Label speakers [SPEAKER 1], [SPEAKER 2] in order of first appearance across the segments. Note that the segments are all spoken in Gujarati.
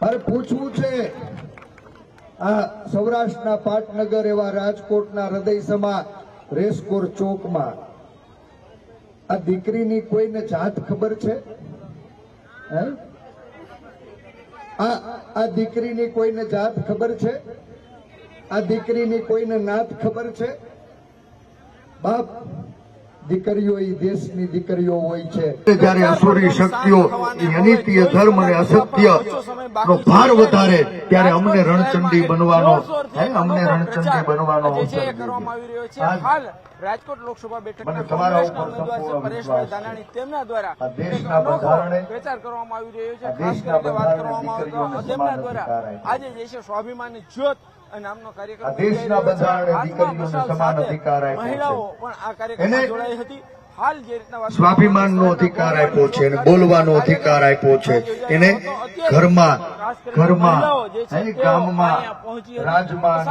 [SPEAKER 1] મારે પૂછવું છે, આ સૌરાષ્ટ્રના પાટનગર એવા રાજકોટના હૃદયસમા રેસકોર ચોકમાં આ દીકરીની કોઈને જાત ખબર છે? આ આ દીકરીની કોઈને જાત ખબર છે? આ દીકરીની કોઈને નાત ખબર છે? બાપ દીકરીઓ એ દેશની દીકરીઓ હોય છે. જ્યારે અસુરી શક્તિઓ અનિત્ય ધર્મ અને અસત્ય નો ભાર વધારે ત્યારે અમને રણચંડી બનવાનો અમને રણચંડી બનવાનો અવસર
[SPEAKER 2] રાજકોટ લોકસભા
[SPEAKER 1] બેઠક
[SPEAKER 2] બેઠકના તેમના દ્વારા
[SPEAKER 1] દેશના બંધારણે
[SPEAKER 2] પ્રચાર કરવામાં આવી રહ્યો છે.
[SPEAKER 1] દેશના બંધારણે દીકરીઓને સમાન અધિકાર
[SPEAKER 2] આજે જે છે સ્વાભિમાની જ્યોત નામનો કાર્યક્રમ
[SPEAKER 1] દેશના બંધારણે દીકરીઓને સમાન અધિકાર આપ્યો છે.
[SPEAKER 2] મહિલાઓ પણ આ કાર્યક્રમમાં જોડાઈ હતી
[SPEAKER 1] સ્વાભિમાનનો અધિકાર આપ્યો છે બોલવાનો અધિકાર આપ્યો છે. એને ઘરમાં ઘરમાં ગામમાં રાજમાં.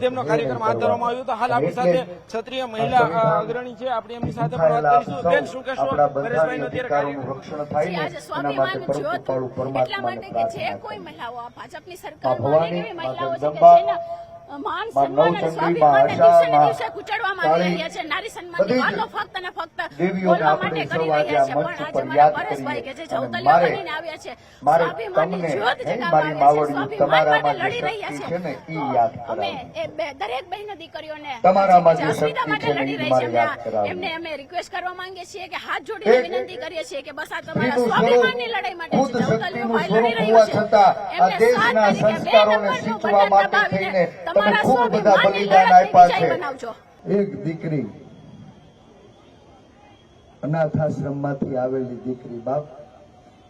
[SPEAKER 2] તેમનો કાર્યક્રમ હાથ ધરવામાં આવ્યો હતો. હાલ આપણી સાથે ક્ષત્રિય મહિલા અગ્રણી છે. આપણે એમની સાથે પણ વાત કરીશું. બેન શું કહેશો? અત્યારે કાર્યક્રમ
[SPEAKER 3] એટલા માટે કે જે કોઈ મહિલાઓ ભાજપની સરકારમાં મહિલાઓ છે માન સન્માન અને સ્વાભિમાનને દિવસે ને દિવસે કુચડવામાં આવી રહ્યા છે. નારી સન્માનની વાતો ફક્ત ને ફક્ત બોલવા માટે કરી રહ્યા છે. પણ આજે મારા પરેશભાઈ કે જે ચૌતલિયા બનીને આવ્યા છે. સ્વાભિમાનની જ્યોત જગાવવા
[SPEAKER 1] મારી
[SPEAKER 3] છે. સ્વાભિમાન માટે લડી રહ્યા છે.
[SPEAKER 1] છે ને, ઈ
[SPEAKER 3] તો
[SPEAKER 1] યાદ
[SPEAKER 3] અમે એ દરેક બહેનો દીકરીઓને અસ્મિતા માટે લડી રહી છે. એમને- અમે રિક્વેસ્ટ કરવા માંગીએ છીએ કે હાથ જોડીને વિનંતી કરીએ છીએ કે બસ આ તમારા સ્વાભિમાનની લડાઈ માટે ચૌતલિયો ભાઈ લડી રહ્યો છે. એમને
[SPEAKER 1] દેશના
[SPEAKER 3] સાત બે
[SPEAKER 1] સંસ્કારોને
[SPEAKER 3] બટન દબાવીને
[SPEAKER 1] થઈને તમે ખૂબ બધા બલિદાન આપ્યા છે. એક દીકરી અનાથાશ્રમમાંથી આવેલી દીકરી બાપ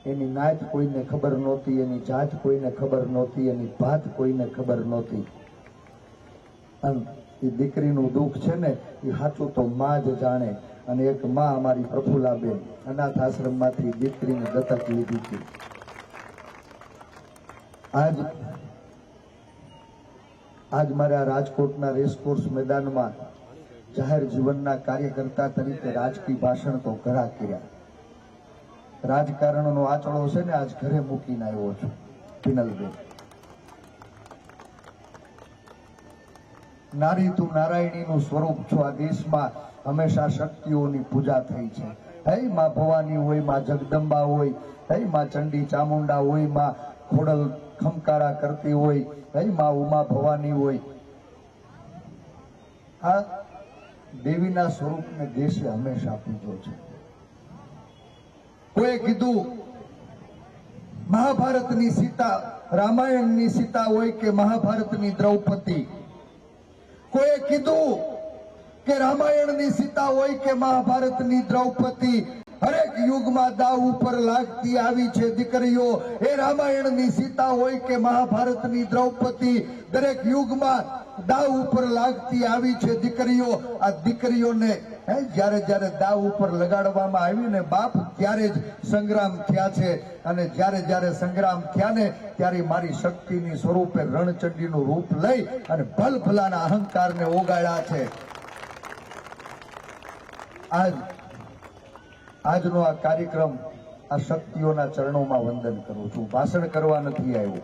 [SPEAKER 1] એની નાત કોઈને ખબર નહોતી એની જાત કોઈને ખબર નહોતી એની ભાત કોઈને ખબર નહોતી. અને એ દીકરીનું દુઃખ છે ને એ સાચું તો માં જ જાણે. અને એક માં અમારી પ્રફુલાબેન અનાથ આશ્રમમાંથી દીકરીને દત્તક લીધી હતી. આજ આજ મારે રાજકોટના રેસકોર્સ મેદાનમાં જાહેર જીવનના કાર્યકર્તા તરીકે રાજકીય ભાષણ તો ઘણા કર્યા. રાજકારણનો આચળો છે ને આજ ઘરે મૂકીને આવ્યો છું. પિનલબેન નારી તું નારાયણીનું સ્વરૂપ છો આ દેશમાં. હંમેશા શક્તિઓની પૂજા થઈ છે. હે માં ભવાની હોય, માં જગદંબા હોય, હે માં ચંડી ચામુંડા હોય, માં ખોડલ ખમકારા કરતી હોય હે માં ઉમા ભવાની હોય. આ દેવીના સ્વરૂપને દેશે હંમેશા પૂજો છે. કોઈ કીધું, મહાભારતની સીતા, રામાયણની સીતા હોય કે મહાભારતની દ્રૌપદી? કોઈએ કીધું કે રામાયણની સીતા હોય કે મહાભારતની દ્રૌપદી? હરેક યુગમાં દાવ ઉપર લાગતી આવી છે દીકરીઓ. એ રામાયણની સીતા હોય કે મહાભારતની દ્રૌપદી, દરેક યુગમાં દાવ ઉપર લાગતી આવી છે દીકરીઓ. આ દીકરીઓને જ્યારે જ્યારે દાવ ઉપર લગાડવામાં આવી ને બાપ, ત્યારે જ સંગ્રામ થયા છે. અને જ્યારે જ્યારે સંગ્રામ થયા ને, ત્યારે મારી શક્તિની સ્વરૂપે રણચંડીનું રૂપ લઈ અને ભલભલાના અહંકારને ઓગાળ્યા છે. આજ આજનો આ કાર્યક્રમ આ શક્તિઓના ચરણોમાં વંદન કરું છું. ભાષણ કરવા નથી આવ્યો.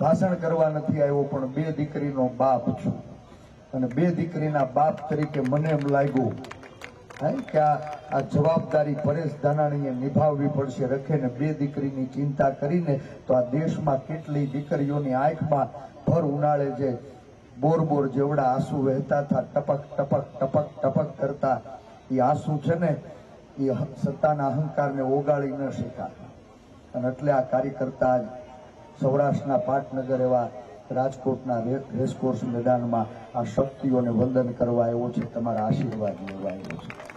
[SPEAKER 1] ભાષણ કરવા નથી આવ્યો, પણ બે દીકરીનો બાપ છું. અને બે દીકરીના બાપ તરીકે મને એમ લાગ્યું કે આ જવાબદારી પરેશ ધાનાણીએ નિભાવવી પડશે. રખીને બે દીકરીની ચિંતા કરીને તો આ દેશમાં કેટલી દીકરીઓની આંખમાં ભર ઉનાળે જે બોર બોર જેવડા આંસુ વહેતા હતા, ટપક ટપક ટપક ટપક કરતા એ આંસુ છે ને, એ સત્તાના અહંકારને ઓગાળી ન શક્યા. અને એટલે આ કાર્યકર્તા જ સૌરાષ્ટ્રના પાટનગર એવા રાજકોટના રેસકોર્સ મેદાનમાં આ શક્તિઓને વંદન કરવા આવ્યો છે, તમારા આશીર્વાદ લેવા આવ્યો છે.